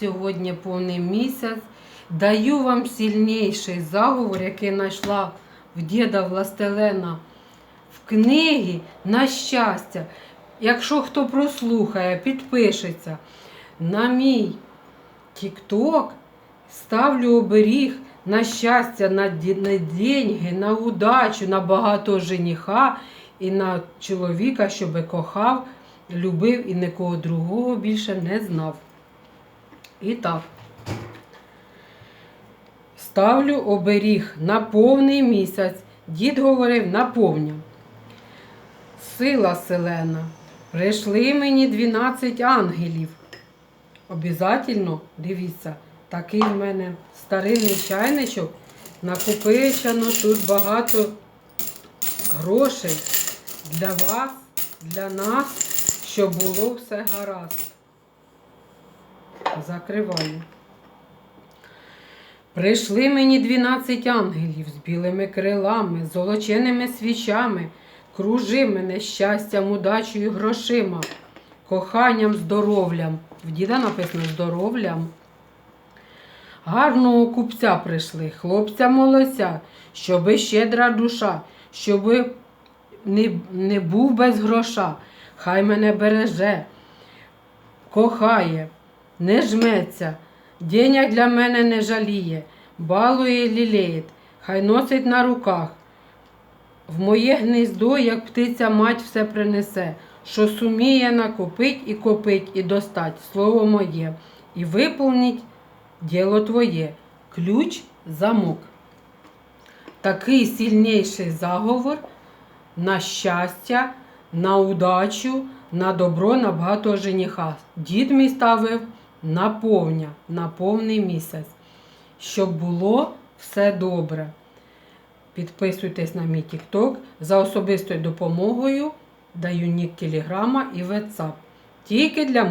сьогодні повний місяць. Даю вам сильніший заговор, який знайшла в діда Властелена в книгі на щастя. Якщо хто прослухає, підпишеться на мій Тік-Ток, ставлю оберіг на щастя, на, на деньги, на удачу, на багато жениха і на чоловіка, щоб кохав, любив і нікого другого більше не знав. І так. Ставлю оберіг на повний місяць. Дід говорив наповню. Сила селена, прийшли мені 12 ангелів. Обязательно, дивіться, такий в мене старинний чайничок. Накопичено тут багато грошей для вас, для нас, щоб було все гаразд. Закриваю. Прийшли мені 12 ангелів з білими крилами, золоченими свічами. Кружи мене щастям, удачею, грошима, коханням, здоров'ям. В діда написано здоров'ям. Гарного купця прийшли, хлопця молодця, щоби щедра душа, щоби не, не був без гроша. Хай мене береже, кохає, не жметься, денег для мене не жаліє, балує лілеє, хай носить на руках. В моє гніздо, як птиця мать все принесе, що суміє накопить і копить, і достать слово моє, і виповнить діло твоє, ключ, замок. Такий сильніший заговор на щастя, на удачу, на добро, на багато жениха. Дід мій ставив на повня, на місяць, щоб було все добре. Підписуйтесь на мій TikTok. За особистою допомогою даю нік Телеграма і WhatsApp. Тільки для